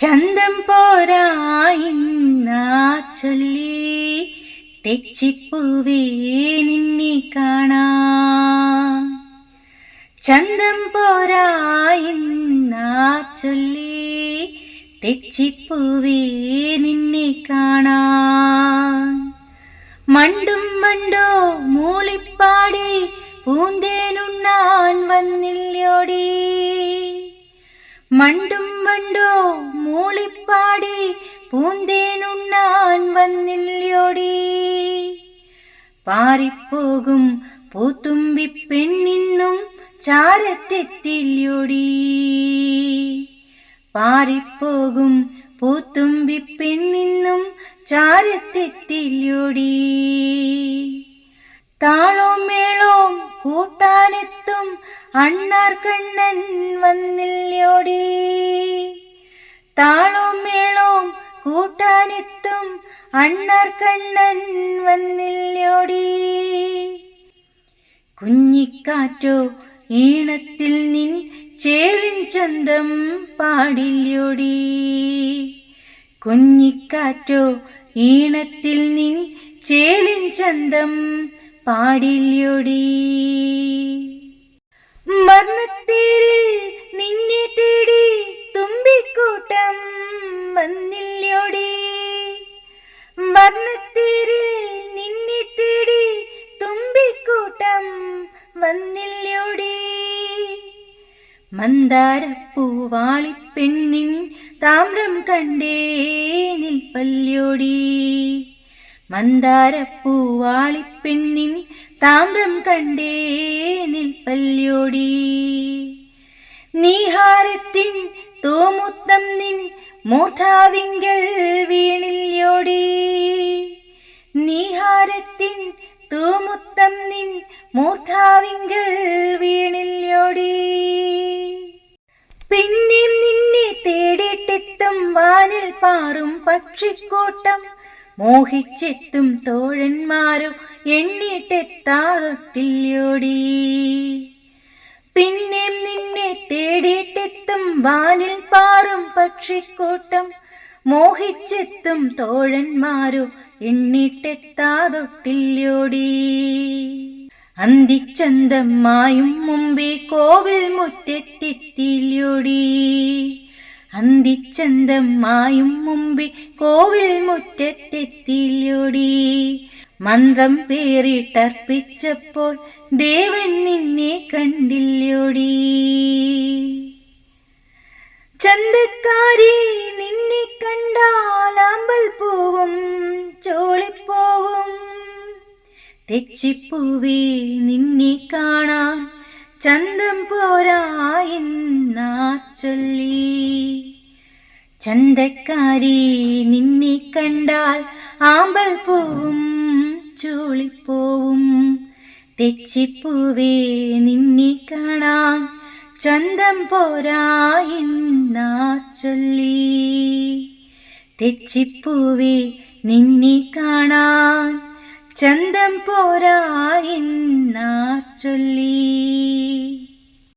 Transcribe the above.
ചന്തം പോരായിന്നാ ചൊല്ലി തെച്ചിപ്പൂവേ നിന്നെ കാണാം. ചന്തം പോരായിന്നാ ചൊല്ലി തെച്ചിപ്പൂവേ നിന്നെ കാണാ. മണ്ടും മണ്ടോ മൂളിപ്പാടി പൂന്തേനുണ്ണാൻ വന്നില്ലോടി. മണ്ടും മണ്ടോ മൂളിപ്പാടി പൂന്തേനുണ്ണാൻ വന്നില്ലോടി. പാറിപ്പോകും പൂത്തുമ്പി പെണ്ണിന്നും ചാരത്തെത്തില്ലോടി. പാറിപ്പോകും പൂത്തുമ്പി പെണ്ണിന്നും ചാരത്തെത്തില്ലോടി. താളോ മേളോം കൂട്ടാനെത്തും അണ്ണാർ കണ്ണൻ വന്നില്ലോടി. താളോ മേളോം കൂട്ടാനെത്തും അണ്ണാർ കണ്ണൻ വന്നില്ലോടി. കുഞ്ഞിക്കാറ്റോ ഈണത്തിൽ നിൻ ചേലിൻ ചന്തം പാടില്ലോടി. കുഞ്ഞിക്കാറ്റോ ഈണത്തിൽ നിൻ ചേലിൻ ചന്തം പാടില്ലോടി. മർണത്തേരിൽ നിന്നെ തേടി തുമ്പിക്കൂട്ടം വന്നില്ലോടി. മർണത്തേരിൽ നിന്നെ തേടി തുമ്പിക്കൂട്ടം വന്നില്ലോടി. മന്ദാരപ്പൂവാളിപ്പെണ്ണിൻ താമ്രം കണ്ടേ നിൽപ്പല്ലോടി. മന്ദാരപ്പൂവാളിപ്പെണ്ണിൻ താമ്രം കണ്ടേ നിൽപ്പല്ലോടി നീഹാരത്തിൻ തോമുത്തം നിൻ മൂർധാവിങ്കൽ വീണില്ലോടി നീഹാരത്തിൻ തൂമുത്തം നിൻ മൂർധാവിങ്കൽ വീണില്ലോടി പിന്നെയും നിന്നെ തേടിയിട്ടെത്തും വാനിൽ പാറും പക്ഷിക്കൂട്ടം മോഹിച്ചെത്തും തോഴന്മാരോ എണ്ണിട്ടെത്താതൊട്ടില്ലോടി പിന്നെ നിന്നെ തേടിയിട്ടെത്തും വാനിൽ പാറും പക്ഷിക്കൂട്ടം. മോഹിച്ചെത്തും തോഴന്മാരോ എണ്ണിട്ടെത്താതൊട്ടില്ലോടി അന്തിച്ചന്തം മായും മുമ്പേ കോവിൽ മുറ്റത്തെത്തില്ലോടി അന്തിച്ചന്തം മായും കോവിൽ മുറ്റത്തെത്തില്ലോടി. മന്ത്രം പേറിട്ടർപ്പിച്ചപ്പോൾ ദേവൻ നിന്നെ കണ്ടില്ലോടി. ചന്തക്കാരി നിന്നെ കണ്ടാൽ അമ്പൽ പോവും ചോളിപ്പോവും. തെച്ചിപ്പൂവേ നിന്നെ കാണാൻ ചന്തം പോരായെന്നാ ചൊല്ലി. ചന്തക്കാരി നിന്നെ കണ്ടാൽ ആമ്പൽ പോവും ചൂളിപ്പോവും. തെച്ചിപ്പൂവേ നിന്നെ കാണാൻ ചന്തം പോരായെന്നാ ചൊല്ലി. തെച്ചിപ്പൂവേ നിന്നെ കാണാൻ ചന്തം പോരായെന്നാ ചൊല്ലി.